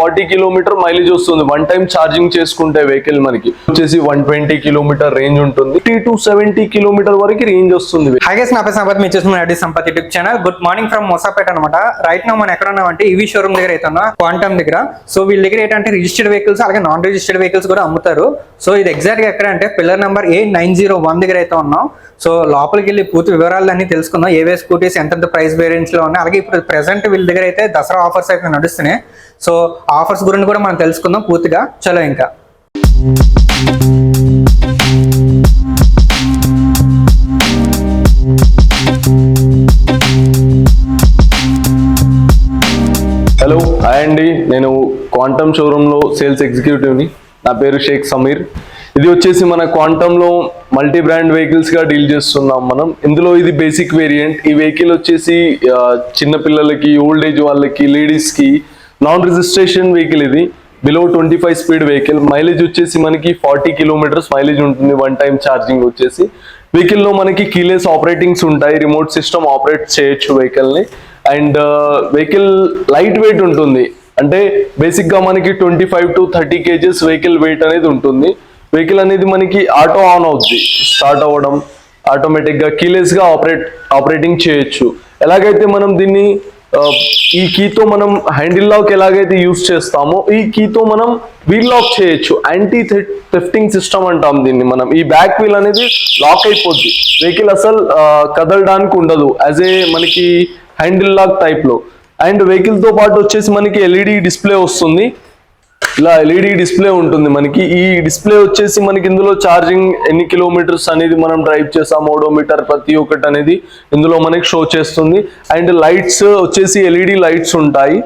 Forty kilometre mileage వస్తుంది. One time charging చేసుకుంటే vehicle మనకి. వచ్చేసి వన్ ట్వంటీ కిలోమీటర్ రేంజ్ ఉంటుంది. టీ టు సెవెంటీ కిలోమీటర్ వరకు రేంజ్ వస్తుంది. హాగేస్ నా పేరు సంపత్ మీరు చూసిన Sampath YouTube channel good morning from Moosapet అనమాట రైట్ నా మనం ఎక్కడ ఉన్నామంటే ఈవీ షోరూమ్ దగ్గర అయితే ఉన్నా క్వాంటమ్ దగ్గర. సో వీళ్ళ దగ్గర ఏంటంటే రిజిస్టర్డ్ వెహికల్స్ అలాగే నాన్ రిజిస్టర్డ్ వెహికల్స్ కూడా అమ్ముతారు. సో ఇది ఎగ్జాక్ట్గా ఎక్కడ అంటే pillar number A nine zero one దగ్గర అయితే ఉన్నాం. సో లోపలికి వెళ్ళి పూర్తి వివరాలు అన్ని తెలుసుకుందాం. ఏవే స్కూటీస్ ఎంతెంత ప్రైస్ వేరియంట్స్లో ఉన్నాయి. అలాగే ఇప్పుడు ప్రెసెంట్ వీళ్ళ దగ్గర అయితే దసరా ఆఫర్స్ అయితే నడుస్తున్నాయి. సో ఆఫర్స్ గురించి కూడా మనం తెలుసుకుందాం పూర్తిగా. చలో ఇంకా. హలో హాయ్ అండి. నేను క్వాంటమ్ షోరూంలో సేల్స్ ఎగ్జిక్యూటివ్ని నా. పేరు షేక్ సమీర్. ఇది వచ్చేసి మన క్వాంటంలో మల్టీ బ్రాండ్ వెహికల్స్గా డీల్ చేస్తున్నాం మనం. ఇందులో ఇది బేసిక్ వేరియంట్ ఈ వెహికల్ వచ్చేసి చిన్నపిల్లలకి చిన్న పిల్లలకి ఓల్డ్ ఏజ్ వాళ్ళకి లేడీస్కి నాన్ రిజిస్ట్రేషన్ వెహికల్ ఇది. Below twenty five speed vehicle mileage వచ్చేసి మనకి ఫార్టీ కిలోమీటర్స్ మైలేజ్ ఉంటుంది. వన్ టైం ఛార్జింగ్ వచ్చేసి. వెహికల్లో మనకి కీలెస్ ఆపరేటింగ్స్ ఉంటాయి. రిమోట్ సిస్టమ్ ఆపరేట్ చేయొచ్చు వెహికల్ని అండ్ వెహికల్ లైట్ వెయిట్ ఉంటుంది. అంటే బేసిక్గా మనకి twenty five to thirty kgs vehicle weight అనేది ఉంటుంది. వెహికల్ అనేది మనకి ఆటో ఆన్ అవుద్ది. స్టార్ట్ అవ్వడం ఆటోమేటిక్గా కీలెస్గా ఆపరేట్ ఆపరేటింగ్ చేయొచ్చు. ఎలాగైతే మనం దీన్ని ఈ కీతో మనం హ్యాండిల్ లాక్ ఎలాగైతే యూస్ చేస్తామో ఈ కీతో మనం వీల్ లాక్ చేయొచ్చు. యాంటీ థెఫ్టింగ్ సిస్టమ్ అంటాం దీన్ని మనం. ఈ బ్యాక్ వీల్ అనేది లాక్ అయిపోద్ది. వెహికల్ అసలు కదలడానికి ఉండదు. యాజ్ ఏ మనకి హ్యాండిల్ లాక్ టైప్లో అండ్ వెహికల్తో పాటు వచ్చేసి మనకి ఎల్ఈడి డిస్ప్లే వస్తుంది. ఇలా ఎల్ఈడి డిస్ప్లే ఉంటుంది మనకి. ఈ డిస్ప్లే వచ్చేసి మనకి ఇందులో ఛార్జింగ్ ఎన్ని కిలోమీటర్స్ అనేది మనం డ్రైవ్ చేసాము ఓడోమీటర్ ప్రతి ఒక్కటి అనేది ఇందులో మనకి షో చేస్తుంది. అండ్ లైట్స్ వచ్చేసి ఎల్ఈడి లైట్స్ ఉంటాయి.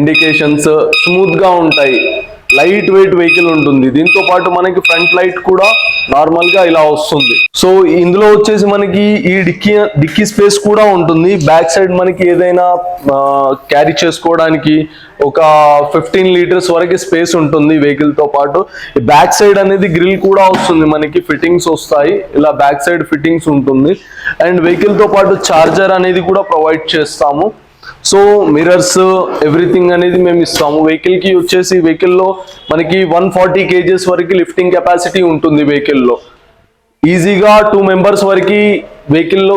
ఇండికేషన్స్ స్మూత్గా ఉంటాయి. లైట్ వెయిట్ వెహికల్ ఉంటుంది. దీంతో పాటు మనకి ఫ్రంట్ లైట్ కూడా నార్మల్గా ఇలా వస్తుంది. సో ఇందులో వచ్చేసి మనకి ఈ డిక్కీ డిక్కీ స్పేస్ కూడా ఉంటుంది. బ్యాక్ సైడ్ మనకి ఏదైనా క్యారీ చేసుకోవడానికి ఒక ఫిఫ్టీన్ లీటర్స్ వరకు స్పేస్ ఉంటుంది వెహికల్తో పాటు. బ్యాక్ సైడ్ అనేది గ్రిల్ కూడా వస్తుంది మనకి. ఫిట్టింగ్స్ వస్తాయి. ఇలా బ్యాక్ సైడ్ ఫిట్టింగ్స్ ఉంటుంది. అండ్ వెహికల్తో పాటు చార్జర్ అనేది కూడా ప్రొవైడ్ చేస్తాము. సో మిరర్స్ ఎవ్రీథింగ్ అనేది మేము ఇస్తాము. వెహికల్కి వచ్చేసి వెహికల్లో మనకి వన్ ఫార్టీ కేజెస్ వరకు లిఫ్టింగ్ కెపాసిటీ ఉంటుంది వెహికల్లో ఈజీగా టూ మెంబర్స్ వరకు వెహికల్లో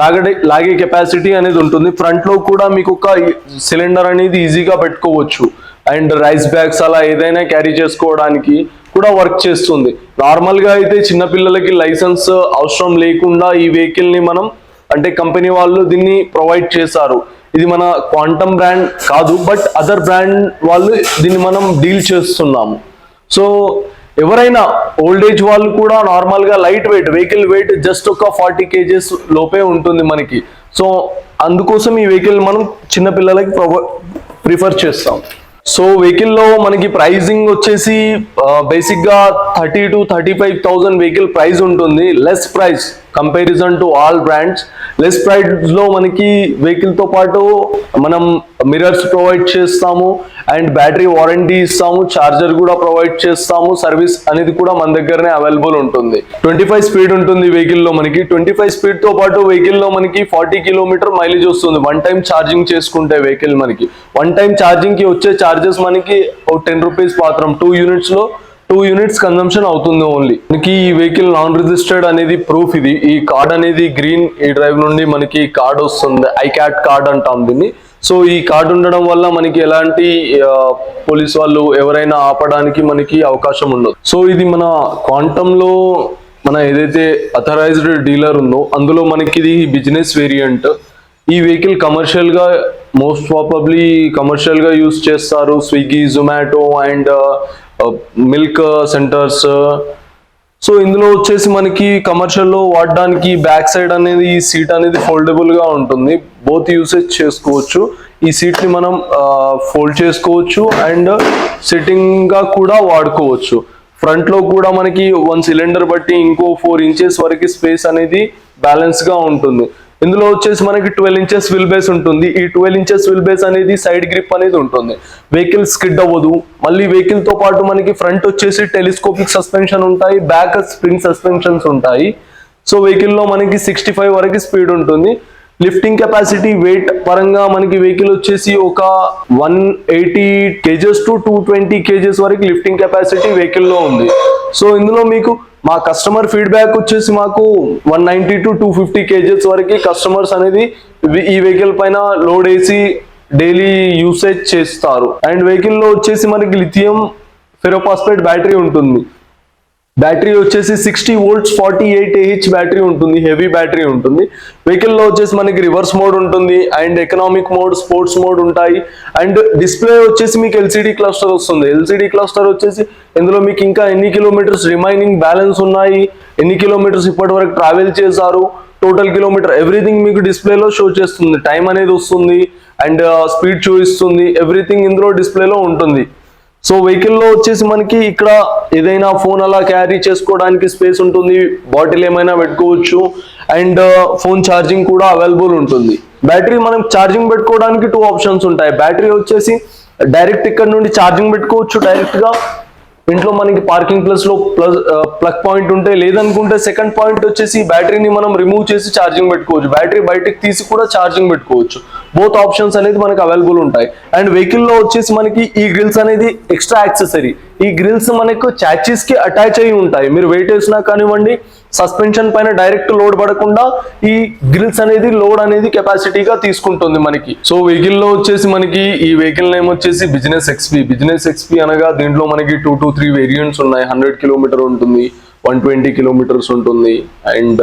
లాగడే లాగే కెపాసిటీ అనేది ఉంటుంది. ఫ్రంట్లో కూడా మీకు ఒక సిలిండర్ అనేది ఈజీగా పెట్టుకోవచ్చు. అండ్ రైస్ బ్యాగ్స్ అలా ఏదైనా క్యారీ చేసుకోవడానికి కూడా వర్క్ చేస్తుంది. నార్మల్గా అయితే చిన్నపిల్లలకి లైసెన్స్ అవసరం లేకుండా ఈ వెహికల్ని మనం అంటే కంపెనీ వాళ్ళు దీన్ని ప్రొవైడ్ చేశారు. ఇది మన క్వాంటమ్ బ్రాండ్ కాదు బట్ అదర్ బ్రాండ్ వాళ్ళు దీన్ని మనం డీల్ చేస్తున్నాము. సో ఎవరైనా ఓల్డ్ ఏజ్ వాళ్ళు కూడా నార్మల్గా light weight vehicle weight just ఒక ఫార్టీ కేజెస్ లోపే ఉంటుంది మనకి. సో అందుకోసం ఈ వెహికల్ మనం చిన్నపిల్లలకి ప్రిఫర్ చేస్తాం. సో వెహికల్లో మనకి ప్రైజింగ్ వచ్చేసి బేసిక్గా thirty to thirty five thousand vehicle price ఉంటుంది. Less price comparison to all brands less ప్రైస్లో మనకి వెహికల్తో పాటు మనం మిరర్స్ ప్రొవైడ్ చేస్తాము అండ్ బ్యాటరీ వారంటీ ఇస్తాము చార్జర్ కూడా ప్రొవైడ్ చేస్తాము సర్వీస్ అనేది కూడా మన దగ్గరనే అవైలబుల్ ఉంటుంది. ట్వంటీ ఫైవ్ స్పీడ్ ఉంటుంది వెహికల్లో మనకి. ట్వంటీ ఫైవ్ స్పీడ్తో పాటు వెహికల్లో మనకి ఫార్టీ కిలోమీటర్ మైలేజ్ వస్తుంది. వన్ టైం ఛార్జింగ్ చేసుకుంటే వెహికల్ మనకి. వన్ టైం ఛార్జింగ్కి వచ్చే చార్జెస్ మనకి ఒక టెన్ రూపీస్ మాత్రం. టూ యూనిట్స్లో టూ యూనిట్స్ కన్సంప్షన్ అవుతుంది ఓన్లీ. మనకి ఈ వెహికల్ నాన్ రిజిస్టర్డ్ అనేది ప్రూఫ్ ఇది. ఈ కార్డ్ అనేది గ్రీన్ ఈ డ్రైవ్ నుండి మనకి కార్డ్ వస్తుంది. ఐ క్యాట్ కార్డ్ అంటాం దీన్ని. సో ఈ కార్డు ఉండడం వల్ల మనకి ఎలాంటి పోలీస్ వాళ్ళు ఎవరైనా ఆపడానికి మనకి అవకాశం ఉండదు. సో ఇది మన క్వాంటమ్లో మన ఏదైతే అథరైజ్డ్ డీలర్ ఉందో అందులో మనకి ఇది బిజినెస్ వేరియంట్ ఈ వెహికల్ కమర్షియల్గా మోస్ట్ ప్రాబబ్లీ కమర్షియల్గా యూస్ చేస్తారు. Swiggy Zomato and milk centres so ఇందులో వచ్చేసి మనకి కమర్షియల్లో వాడడానికి బ్యాక్ సైడ్ అనేది ఈ సీట్ అనేది ఫోల్డబుల్గా ఉంటుంది. బోత్ యూసేజ్ చేసుకోవచ్చు. ఈ సీట్ని మనం uh, ఫోల్డ్ చేసుకోవచ్చు అండ్ సిట్టింగ్గా కూడా వాడుకోవచ్చు. ఫ్రంట్లో కూడా మనకి వన్ సిలిండర్ బట్టి ఇంకో ఫోర్ ఇంచెస్ వరకు స్పేస్ అనేది బ్యాలెన్స్గా ఉంటుంది. ఇందులో వచ్చేసి మనకి ట్వెల్వ్ ఇంచెస్ విల్ బేస్ ఉంటుంది. ఈ ట్వెల్వ్ ఇంచెస్ విల్ బేస్ అనేది సైడ్ గ్రిప్ అనేది ఉంటుంది. వెహికల్ స్కిడ్ అవ్వదు. మళ్ళీ వెహికల్తో పాటు మనకి ఫ్రంట్ వచ్చేసి టెలిస్కోపిక్ సస్పెన్షన్ ఉంటాయి. బ్యాక్ స్ప్రింగ్ సస్పెన్షన్స్ ఉంటాయి. సో వెహికల్లో మనకి సిక్స్టీ ఫైవ్ వరకు స్పీడ్ ఉంటుంది. లిఫ్టింగ్ కెపాసిటీ వెయిట్ పరంగా మనకి వెహికల్ వచ్చేసి ఒక one eighty kgs to two twenty kgs వరకు లిఫ్టింగ్ కెపాసిటీ వెహికల్లో ఉంది. సో ఇందులో మీకు మా కస్టమర్ ఫీడ్బ్యాక్ వచ్చేసి మాకు one ninety to two fifty kgs వరకు కస్టమర్స్ అనేది ఈ వెహికల్ పైన లోడ్ వేసి డైలీ యూసేజ్ చేస్తారు. అండ్ వెహికల్లో వచ్చేసి మనకి లిథియం ఫెరోపాస్పేట్ బ్యాటరీ ఉంటుంది. బ్యాటరీ వచ్చేసి sixty volts forty eight AH battery ఉంటుంది హెవీ బ్యాటరీ ఉంటుంది. వెహికల్లో వచ్చేసి మనకి రివర్స్ మోడ్ ఉంటుంది and economic mode sports mode ఉంటాయి. అండ్ డిస్ప్లే వచ్చేసి మీకు ఎల్సిడి క్లస్టర్ వస్తుంది. ఎల్సిడి క్లస్టర్ వచ్చేసి ఇందులో మీకు ఇంకా ఎన్ని కిలోమీటర్స్ రిమైనింగ్ బ్యాలెన్స్ ఉన్నాయి ఎన్ని కిలోమీటర్స్ ఇప్పటి వరకు ట్రావెల్ చేశారు టోటల్ కిలోమీటర్ ఎవ్రీథింగ్ మీకు డిస్ప్లేలో షో చేస్తుంది. టైం అనేది వస్తుంది అండ్ స్పీడ్ చూపిస్తుంది ఎవ్రీథింగ్ ఇందులో డిస్ప్లేలో ఉంటుంది. సో వెహికల్లో వచ్చేసి మనకి ఇక్కడ ఏదైనా ఫోన్ అలా క్యారీ చేసుకోవడానికి స్పేస్ ఉంటుంది బాటిల్ ఏమైనా పెట్టుకోవచ్చు అండ్ ఫోన్ ఛార్జింగ్ కూడా అవైలబుల్ ఉంటుంది. బ్యాటరీ మనం ఛార్జింగ్ పెట్టుకోవడానికి టూ ఆప్షన్స్ ఉంటాయి. బ్యాటరీ వచ్చేసి డైరెక్ట్ ఇక్కడ నుండి ఛార్జింగ్ పెట్టుకోవచ్చు డైరెక్ట్గా ఇంట్లో మనకి పార్కింగ్ ప్లస్లో ప్లస్ ప్లగ్ పాయింట్ ఉంటే లేదనుకుంటే సెకండ్ పాయింట్ వచ్చేసి బ్యాటరీని మనం రిమూవ్ చేసి ఛార్జింగ్ పెట్టుకోవచ్చు. బ్యాటరీ బయటకు తీసి కూడా ఛార్జింగ్ పెట్టుకోవచ్చు. బోత్ ఆప్షన్స్ అనేది మనకి అవైలబుల్ ఉంటాయి. అండ్ వెహికల్లో వచ్చేసి మనకి ఈ గ్రిల్స్ అనేది ఎక్స్ట్రా యాక్సెసరీ ఈ గ్రిల్స్ మనకు చాచీస్కి అటాచ్ అయి ఉంటాయి. మీరు వెయిట్ వేసినా కానివ్వండి సస్పెన్షన్ పైన డైరెక్ట్ లోడ్ పడకుండా ఈ గ్రిల్స్ అనేది లోడ్ అనేది కెపాసిటీగా తీసుకుంటుంది మనకి. సో వెహికల్లో వచ్చేసి మనకి ఈ వెహికల్ నేమ్ వచ్చేసి బిజినెస్ ఎక్స్పీ బిజినెస్ ఎక్స్పీ అనగా దీంట్లో మనకి టూ టు త్రీ వేరియంట్స్ ఉన్నాయి. హండ్రెడ్ కిలోమీటర్ ఉంటుంది వన్ ట్వంటీ కిలోమీటర్స్ ఉంటుంది and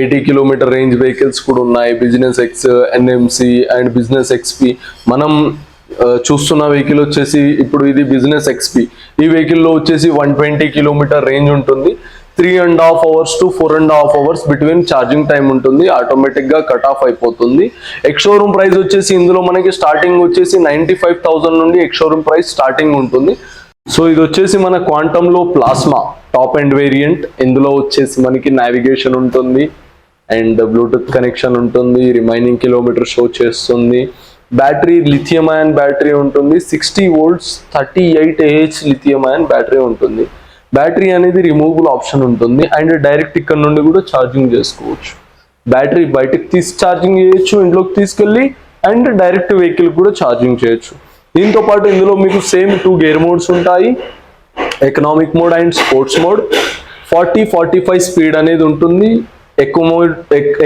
eighty kilometre range vehicles కూడా ఉన్నాయి. Business X NMC and business XP మనం uh, చూస్తున్న వెహికల్ వచ్చేసి ఇప్పుడు ఇది బిజినెస్ ఎక్స్పీ ఈ వెహికల్లో వచ్చేసి వన్ ట్వంటీ కిలోమీటర్ రేంజ్ ఉంటుంది. Three and half hours to four and half hours between charging time ఉంటుంది. ఆటోమేటిక్గా కట్ ఆఫ్ అయిపోతుంది. ఎక్స్ షోరూమ్ ప్రైస్ వచ్చేసి ఇందులో మనకి స్టార్టింగ్ వచ్చేసి నైన్టీ ఫైవ్ థౌసండ్ నుండి ఎక్స్ షోరూమ్ ప్రైస్ స్టార్టింగ్ ఉంటుంది. సో ఇది వచ్చేసి మన క్వాంటమ్లో ప్లాస్మా టాప్ అండ్ వేరియంట్ ఇందులో వచ్చేసి మనకి నావిగేషన్ ఉంటుంది. అండ్ బ్లూటూత్ కనెక్షన్ ఉంటుంది. రిమైనింగ్ కిలోమీటర్ షో చేస్తుంది. బ్యాటరీ లిథియం అయాన్ బ్యాటరీ ఉంటుంది. Sixty volts thirty eight AH lithium ion battery ఉంటుంది. బ్యాటరీ అనేది రిమూవబుల్ ఆప్షన్ ఉంటుంది. అండ్ డైరెక్ట్ ఇక్కడ నుండి కూడా ఛార్జింగ్ చేసుకోవచ్చు. బ్యాటరీ బయటకు తీసి ఛార్జింగ్ చేయొచ్చు ఇంట్లోకి తీసుకెళ్ళి అండ్ డైరెక్ట్ వెహికల్ కూడా ఛార్జింగ్ చేయొచ్చు. దీంతో పాటు ఇందులో మీకు సేమ్ టూ గేర్ మోడ్స్ ఉంటాయి. Economic mode and sports mode forty forty five speed అనేది ఉంటుంది. ఎక్కువ మోడ్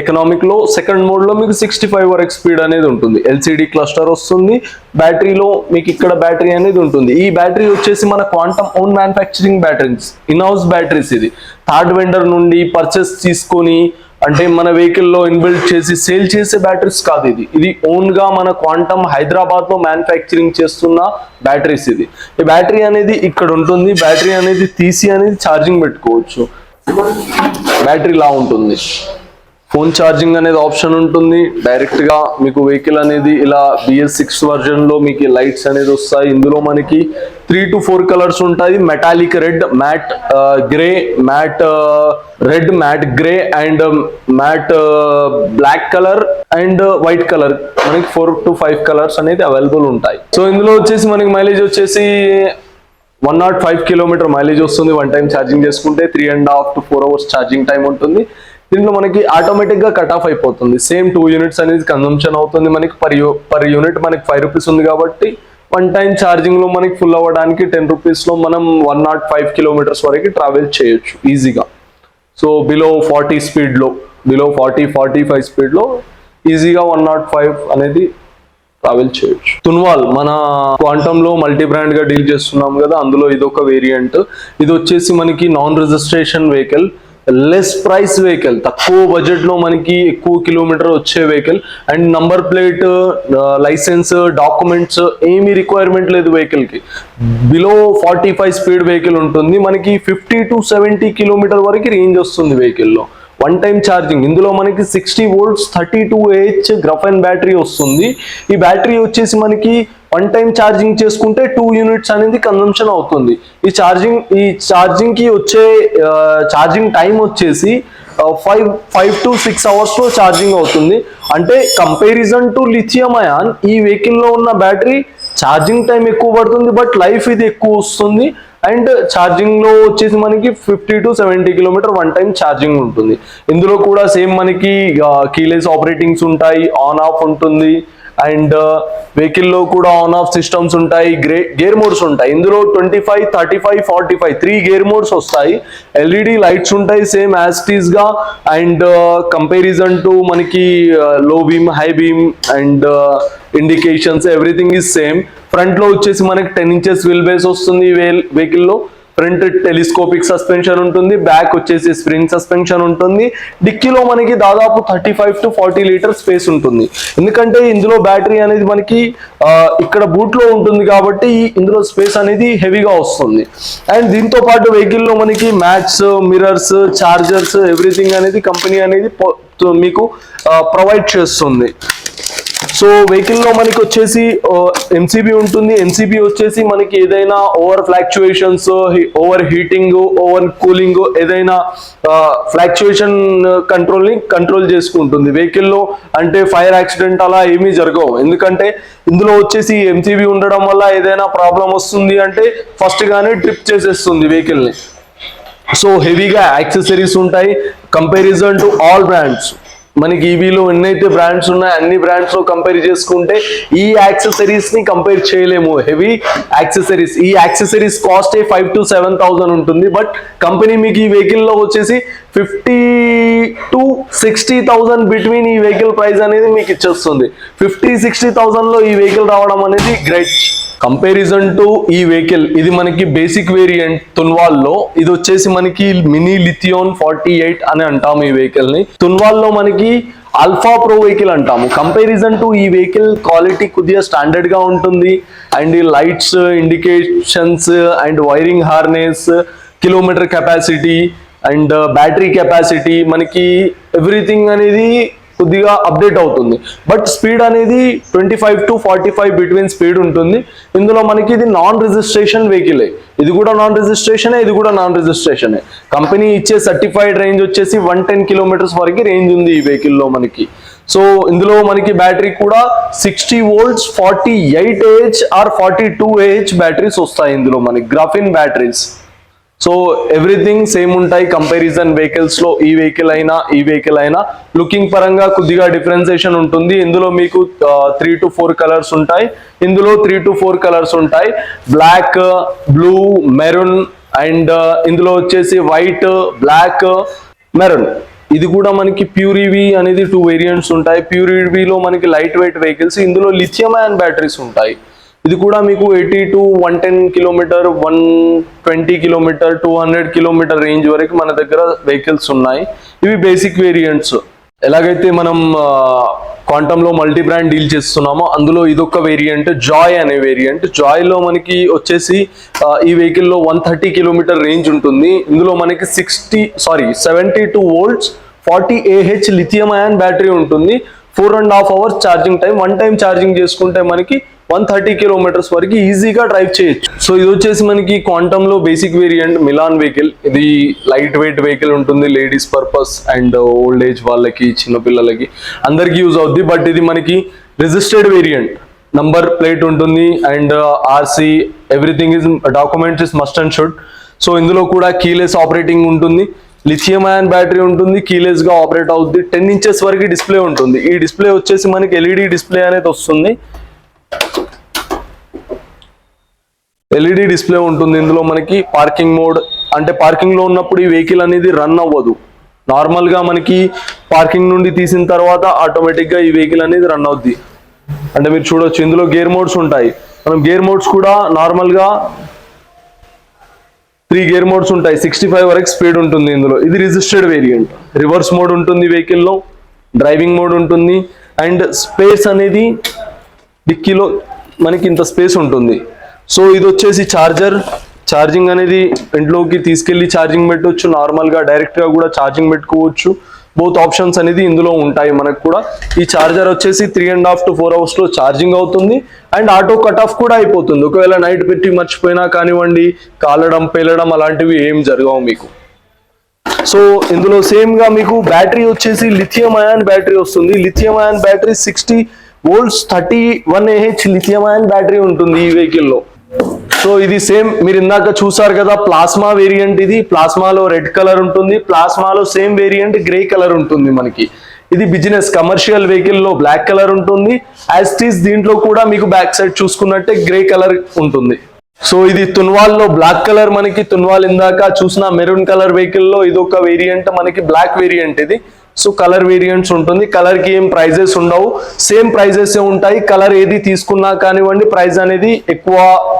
ఎకనామిక్లో సెకండ్ మోడ్లో మీకు సిక్స్టీ ఫైవ్ వరకు స్పీడ్ అనేది ఉంటుంది. ఎల్సిడి క్లస్టర్ వస్తుంది. బ్యాటరీలో మీకు ఇక్కడ బ్యాటరీ అనేది ఉంటుంది. ఈ బ్యాటరీ వచ్చేసి మన Quantum own manufacturing batteries in house batteries ఇది. థర్డ్ వెండర్ నుండి పర్చేస్ తీసుకొని అంటే మన వెహికల్లో ఇన్బిల్ట్ ఇన్బిల్డ్ చేసి సేల్ చేసే బ్యాటరీస్ కాదు ఇది. ఇది ఓన్గా మన క్వాంటమ్ హైదరాబాద్లో మ్యానుఫ్యాక్చరింగ్ చేస్తున్న బ్యాటరీస్ ఇది. ఈ బ్యాటరీ అనేది ఇక్కడ ఉంటుంది. బ్యాటరీ అనేది తీసి అనేది ఛార్జింగ్ పెట్టుకోవచ్చు. బ్యాటరీ లా ఉంటుంది. ఫోన్ ఛార్జింగ్ అనేది ఆప్షన్ ఉంటుంది. డైరెక్ట్గా మీకు వెహికల్ అనేది ఇలా బిఎస్ సిక్స్ వర్జన్లో మీకు లైట్స్ అనేది వస్తాయి. ఇందులో మనకి త్రీ టు ఫోర్ కలర్స్ ఉంటాయి. Metallic red matte grey matte red matte grey and matte black colour and white colour మనకి ఫోర్ టు ఫైవ్ కలర్స్ అనేది అవైలబుల్ ఉంటాయి. సో ఇందులో వచ్చేసి మనకి మైలేజ్ వచ్చేసి one not five kilometre mileage వస్తుంది one time charging చేసుకుంటే three and half to four hours charging time ఉంటుంది. దీంట్లో మనకి ఆటోమేటిక్గా కట్ ఆఫ్ అయిపోతుంది. సేమ్ టూ యూనిట్స్ అనేది కన్సంప్షన్ అవుతుంది మనకి. పర్ యూ పర్ యూనిట్ మనకి ఫైవ్ రూపీస్ ఉంది కాబట్టి వన్ టైం ఛార్జింగ్లో మనకి ఫుల్ అవ్వడానికి టెన్ రూపీస్లో మనం వన్ నాట్ ఫైవ్ కిలోమీటర్స్ వరకు ట్రావెల్ చేయొచ్చు ఈజీగా సో బిలో ఫార్టీ స్పీడ్లో బిలో ఫార్టీ ఫార్టీ ఫైవ్ స్పీడ్లో ఈజీగా వన్ నాట్ ఫైవ్ అనేది ట్రావెల్ చేయొచ్చు. తున్వాల్ మన క్వాంటమ్లో మల్టీ బ్రాండ్గా డీల్ చేస్తున్నాం కదా అందులో ఇది ఒక వేరియంట్ ఇది వచ్చేసి మనకి non registration vehicle less price vehicle తక్కువ బడ్జెట్లో మనకి ఎక్కువ కిలోమీటర్ వచ్చే vehicle and number plate license documents ఏమి రిక్వైర్మెంట్ లేదు వెహికల్కి. Below forty five speed vehicle ఉంటుంది. మనకి ఫిఫ్టీ టు సెవెంటీ కిలోమీటర్ వరకు రేంజ్ వస్తుంది వెహికల్లో. వన్ టైం ఛార్జింగ్ ఇందులో మనకి sixty volts thirty two AH graphene battery వస్తుంది. ఈ బ్యాటరీ వచ్చేసి మనకి వన్ టైం ఛార్జింగ్ చేసుకుంటే టూ యూనిట్స్ అనేది కన్జంప్షన్ అవుతుంది. ఈ ఛార్జింగ్ ఈ ఛార్జింగ్కి వచ్చే ఛార్జింగ్ టైం వచ్చేసి ఫైవ్ ఫైవ్ టు సిక్స్ అవర్స్లో ఛార్జింగ్ అవుతుంది. అంటే కంపారిజన్ టు లిథియం అయాన్ ఈ వెహికల్లో ఉన్న బ్యాటరీ ఛార్జింగ్ టైం ఎక్కువ పడుతుంది బట్ లైఫ్ ఇది ఎక్కువ వస్తుంది. అండ్ ఛార్జింగ్లో వచ్చేసి మనకి fifty to seventy kilometre one time charging ఉంటుంది. ఇందులో కూడా సేమ్ మనకి కీలెస్ ఆపరేటింగ్స్ ఉంటాయి ఆన్ ఆఫ్ ఉంటుంది. అండ్ వెహికల్లో కూడా ఆన్ ఆఫ్ సిస్టమ్స్ ఉంటాయి గ్రే గేర్ మోడ్స్ ఉంటాయి. ఇందులో twenty five thirty five forty five three gear modes వస్తాయి ఎల్ఈడి లైట్స్ ఉంటాయి సేమ్ యాస్టీస్గా. అండ్ uh, కంపారిజన్ టు మనకి uh, uh, low beam high beam and indications everything is same ఫ్రంట్లో వచ్చేసి మనకి టెన్ ఇంచెస్ విల్ బేస్ వస్తుంది వెహికల్లో front telescopic suspension ఉంటుంది బ్యాక్ వచ్చేసి స్ప్రింగ్ సస్పెన్షన్ ఉంటుంది. డిక్కీలో మనకి దాదాపు thirty five to forty litre space ఉంటుంది. ఎందుకంటే ఇందులో బ్యాటరీ అనేది మనకి ఇక్కడ బూట్లో ఉంటుంది కాబట్టి ఇందులో స్పేస్ అనేది హెవీగా వస్తుంది. అండ్ దీంతో పాటు వెహికల్లో మనకి మ్యాట్స్ మిరర్స్ చార్జర్స్ ఎవ్రీథింగ్ అనేది కంపెనీ అనేది మీకు ప్రొవైడ్ చేస్తుంది. సో వెహికల్లో మనకి వచ్చేసి ఎంసీబీ ఉంటుంది. ఎంసీబీ వచ్చేసి మనకి ఏదైనా over fluctuations over heating over cooling ఏదైనా ఫ్లాక్చుయేషన్ కంట్రోల్ని కంట్రోల్ చేసుకుంటుంది. వెహికల్లో అంటే ఫైర్ యాక్సిడెంట్ అలా ఏమీ జరగవు. ఎందుకంటే ఇందులో వచ్చేసి ఎంసీబీ ఉండడం వల్ల ఏదైనా ప్రాబ్లం వస్తుంది అంటే ఫస్ట్ గానే ట్రిప్ చేసేస్తుంది వెహికల్ని సో హెవీగా యాక్సెసరీస్ ఉంటాయి. కంపారిజన్ టు ఆల్ బ్రాండ్స్ మనకి ఈవీలో ఎన్నైతే బ్రాండ్స్ ఉన్నాయో అన్ని బ్రాండ్స్లో కంపేర్ చేసుకుంటే ఈ యాక్సెసరీస్ని కంపేర్ చేయలేము. హెవీ యాక్సెసరీస్ ఈ accessories cost five to seven thousand ఉంటుంది. బట్ కంపెనీ మీకు ఈ వెహికల్లో వచ్చేసి fifty to sixty thousand between ఈ వెహికల్ ప్రైస్ అనేది మీకు ఇచ్చేస్తుంది. ఫిఫ్టీ సిక్స్టీ థౌసండ్లో ఈ వెహికల్ రావడం అనేది గ్రేట్ కంపారిజన్ టు ఈ వెహికల్ ఇది మనకి బేసిక్ వేరియంట్ తున్వాల్లో ఇది వచ్చేసి మనకి మినీ లిథియోన్ ఫార్టీ ఎయిట్ అని అంటాము ఈ వెహికల్ని తున్వాల్లో మనకి అల్ఫా ప్రో వెహికల్ అంటాము. కంపారిజన్ టు ఈ వెహికల్ క్వాలిటీ కొద్దిగా స్టాండర్డ్గా ఉంటుంది. అండ్ ఈ lights indications and wiring harness kilometre capacity and battery capacity మనకి ఎవ్రీథింగ్ అనేది కొద్దిగా అప్డేట్ అవుతుంది. బట్ స్పీడ్ అనేది twenty five to forty five between speed ఉంటుంది. ఇందులో మనకి ఇది నాన్ రిజిస్ట్రేషన్ వెహికలే ఇది కూడా నాన్ రిజిస్ట్రేషనే ఇది కూడా నాన్ రిజిస్ట్రేషనే కంపెనీ ఇచ్చే సర్టిఫైడ్ రేంజ్ వచ్చేసి వన్ టెన్ కిలోమీటర్స్ వరకు రేంజ్ ఉంది ఈ వెహికల్లో మనకి. సో ఇందులో మనకి బ్యాటరీ కూడా sixty volts forty eight AH or forty two AH batteries వస్తాయి ఇందులో మనకి. Graphene batteries so everything same ఉంటాయి కంపారిజన్ వెహికల్స్లో ఈ వెహికల్ అయినా ఈ వెహికల్ అయినా. లుకింగ్ పరంగా కొద్దిగా డిఫరెన్సేషన్ ఉంటుంది. ఇందులో మీకు త్రీ టు ఫోర్ కలర్స్ ఉంటాయి. ఇందులో త్రీ టు ఫోర్ కలర్స్ ఉంటాయి. బ్లాక్ బ్లూ మెరూన్ అండ్ ఇందులో వచ్చేసి వైట్ బ్లాక్ మెరూన్ ఇది కూడా మనకి ప్యూరివి అనేది టూ వేరియంట్స్ ఉంటాయి. ప్యూరివిలో మనకి లైట్ వెయిట్ వెహికల్స్ ఇందులో లిథియం అయాన్ బ్యాటరీస్ ఉంటాయి. ఇది కూడా మీకు eighty to one ten kilometer one twenty kilometer two hundred kilometer range వరకు మన దగ్గర వెహికల్స్ ఉన్నాయి. ఇవి బేసిక్ వేరియంట్స్ ఎలాగైతే మనం క్వాంటంలో మల్టీ బ్రాండ్ డీల్ చేస్తున్నామో అందులో ఇదొక వేరియంట్ జాయ్ అనే వేరియంట్ జాయ్లో మనకి వచ్చేసి ఈ వెహికల్లో వన్ థర్టీ కిలోమీటర్ రేంజ్ ఉంటుంది. ఇందులో మనకి sixty sorry seventy two volts forty AH lithium ion battery ఉంటుంది. Four and half hours charging time one time charging చేసుకుంటే మనకి వన్ థర్టీ కిలోమీటర్స్ వరకు ఈజీగా డ్రైవ్ చేయొచ్చు. సో ఇది వచ్చేసి మనకి క్వాంటంలో బేసిక్ వేరియంట్ మిలాన్ వెహికల్ ఇది లైట్ వెయిట్ వెహికల్ ఉంటుంది. Ladies purpose and old age వాళ్ళకి చిన్నపిల్లలకి అందరికీ యూజ్ అవుద్ది. బట్ ఇది మనకి రిజిస్టర్డ్ వేరియంట్ నంబర్ ప్లేట్ ఉంటుంది and RC everything is documents is must and should so ఇందులో కూడా కీలెస్ ఆపరేటింగ్ ఉంటుంది. లిథియం అయాన్ బ్యాటరీ ఉంటుంది కీలెస్గా ఆపరేట్ అవుతుంది టెన్ ఇంచెస్ వరకు డిస్ప్లే ఉంటుంది. ఈ డిస్ప్లే వచ్చేసి మనకి ఎల్ఈడి డిస్ప్లే అనేది వస్తుంది. ఎల్ఈడి డిస్ప్లే ఉంటుంది ఇందులో మనకి పార్కింగ్ మోడ్ అంటే పార్కింగ్లో ఉన్నప్పుడు ఈ వెహికల్ అనేది రన్ అవ్వదు. నార్మల్గా మనకి పార్కింగ్ నుండి తీసిన తర్వాత ఆటోమేటిక్గా ఈ వెహికల్ అనేది రన్ అవుద్ది. అంటే మీరు చూడొచ్చు ఇందులో గేర్ మోడ్స్ ఉంటాయి. మనం గేర్ మోడ్స్ కూడా నార్మల్గా త్రీ గేర్ మోడ్స్ ఉంటాయి. సిక్స్టీ ఫైవ్ వరకు స్పీడ్ ఉంటుంది ఇందులో. ఇది రిజిస్టర్డ్ వేరియంట్. రివర్స్ మోడ్ ఉంటుంది వెహికల్లో డ్రైవింగ్ మోడ్ ఉంటుంది అండ్ స్పేస్ అనేది డిక్కీలో మనకి ఇంత స్పేస్ ఉంటుంది. సో ఇది వచ్చేసి చార్జర్. ఛార్జింగ్ అనేది ఇంట్లోకి తీసుకెళ్ళి ఛార్జింగ్ పెట్టవచ్చు నార్మల్గా డైరెక్ట్గా కూడా ఛార్జింగ్ పెట్టుకోవచ్చు. బోత్ ఆప్షన్స్ అనేది ఇందులో ఉంటాయి. మనకు కూడా ఈ చార్జర్ వచ్చేసి three and half to four అవర్స్లో ఛార్జింగ్ అవుతుంది. అండ్ ఆటో కట్ ఆఫ్ కూడా అయిపోతుంది. ఒకవేళ నైట్ పెట్టి మర్చిపోయినా కానివ్వండి కాలడం పేలడం అలాంటివి ఏం జరగవు మీకు. సో ఇందులో సేమ్గా మీకు బ్యాటరీ వచ్చేసి లిథియం అయాన్ బ్యాటరీ వస్తుంది. Lithium ion battery sixty volts thirty one AH lithium ion battery ఉంటుంది ఈ వెహికల్లో. సో ఇది సేమ్ మీరు ఇందాక చూసారు కదా ప్లాస్మా వేరియంట్ ఇది. ప్లాస్మాలో రెడ్ కలర్ ఉంటుంది. ప్లాస్మాలో సేమ్ వేరియంట్ గ్రే కలర్ ఉంటుంది మనకి. ఇది బిజినెస్ కమర్షియల్ వెహికల్లో బ్లాక్ కలర్ ఉంటుంది. యాస్టీస్ దీంట్లో కూడా మీకు బ్యాక్ సైడ్ చూసుకున్నట్టే గ్రే కలర్ ఉంటుంది. సో ఇది తున్వాల్లో బ్లాక్ కలర్ మనకి. తున్వాల్ ఇందాక చూసిన మెరూన్ కలర్ వెహికల్లో ఇది ఒక వేరియంట్ మనకి బ్లాక్ వేరియంట్ ఇది. సో కలర్ వేరియంట్స్ ఉంటుంది. కలర్కి ఏం ప్రైజెస్ ఉండవు. సేమ్ ప్రైజెస్ ఉంటాయి. కలర్ ఏది తీసుకున్నా కానివ్వండి ప్రైస్ అనేది ఎక్కువ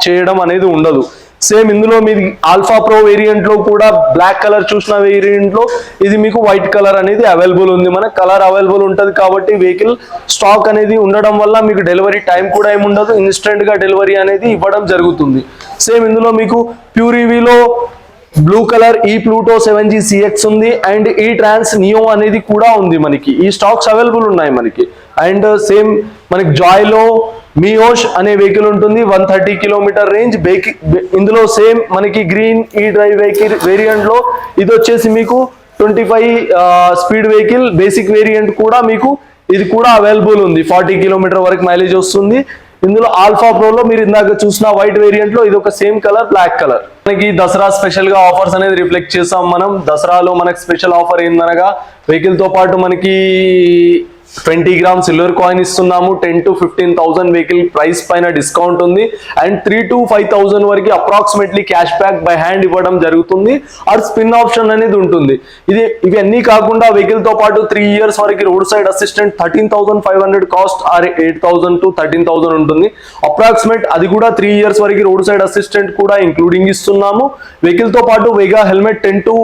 చేయడం అనేది ఉండదు. సేమ్ ఇందులో మీది ఆల్ఫా ప్రో వేరియంట్లో కూడా బ్లాక్ కలర్ చూసిన వేరియంట్లో ఇది మీకు వైట్ కలర్ అనేది అవైలబుల్ ఉంది. మన కలర్ అవైలబుల్ ఉంటుంది కాబట్టి వెహికల్ స్టాక్ అనేది ఉండడం వల్ల మీకు డెలివరీ టైం కూడా ఏమి ఉండదు. ఇన్స్టెంట్గా డెలివరీ అనేది ఇవ్వడం జరుగుతుంది. సేమ్ ఇందులో మీకు ప్యూరివీలో బ్లూ కలర్ ఈ ప్లూటో సెవెన్ జీ సిఎక్స్ ఉంది. అండ్ ఈ ట్రాన్స్ నియో అనేది కూడా ఉంది మనకి. ఈ స్టాక్స్ అవైలబుల్ ఉన్నాయి మనకి. అండ్ సేమ్ uh, మనకి జాయ్లో మియోష్ అనే వెహికల్ ఉంటుంది. వన్ థర్టీ కిలోమీటర్ రేంజ్ ఇందులో సేమ్ మనకి గ్రీన్ ఈ డ్రైవ్ వెహికల్ వేరియంట్లో ఇది వచ్చేసి మీకు twenty five speed vehicle basic variant కూడా మీకు ఇది కూడా అవైలబుల్ ఉంది. ఫార్టీ కిలోమీటర్ వరకు మైలేజ్ వస్తుంది. ఇందులో ఆల్ఫా ప్రోలో మీరు ఇందాక చూసిన వైట్ వేరియంట్లో ఇది ఒక సేమ్ కలర్ బ్లాక్ కలర్ మనకి దసరా స్పెషల్గా ఆఫర్స్ అనేది రిఫ్లెక్ట్ చేసాం మనం. దసరాలో మనకి స్పెషల్ ఆఫర్ ఏందనగా వెహికల్తో పాటు మనకి ట్వంటీ గ్రామ్ సిల్వర్ కాయిన్ ఇస్తున్నాము. Ten to fifteen thousand vehicle price పైన డిస్కౌంట్ ఉంది. And three to five thousand వరకు approximately cash back by hand ఇవ్వడం జరుగుతుంది. ఆర్ స్పిన్ ఆప్షన్ అనేది ఉంటుంది. ఇది ఇవన్నీ కాకుండా వెహికల్తో పాటు త్రీ ఇయర్స్ వరకు road side assistant thirteen thousand five hundred cost or eight thousand to thirteen thousand ఉంటుంది. అప్రాక్సిమేట్ అది కూడా త్రీ ఇయర్స్ వరకు రోడ్ సైడ్ అసిస్టెంట్ కూడా ఇంక్లూడింగ్ ఇస్తున్నాము. వెహికల్తో పాటు Vega helmet ten to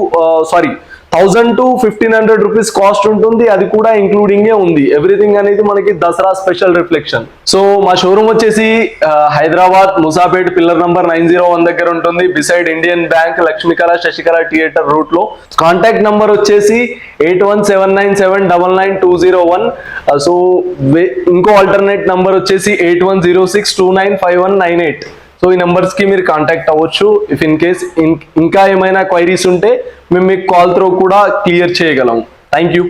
sorry thousand to fifteen hundred rupees cost ఉంటుంది. అది కూడా ఇంక్లూడింగ్ ఉంది. ఎవ్రీథింగ్ అనేది మనకి దసరా స్పెషల్ రిఫ్లెక్షన్ సో మా షోరూమ్ వచ్చేసి Hyderabad Musapet pillar number nine zero one దగ్గర ఉంటుంది. Beside Indian bank Lakshmikara Sasikara theatre రూట్లో. కాంటాక్ట్ నంబర్ వచ్చేసి eight one seven nine seven double nine two zero one. So ఇంకో alternate number వచ్చేసి eight one zero six two nine five one nine eight. So ఈ నెంబర్స్కి మీరు contact అవ్వచ్చు. If in case ఇంకా ఏమైనా క్వైరీస్ ఉంటే మేము మీకు కాల్ త్రో కూడా క్లియర్ చేయగలం. Thank you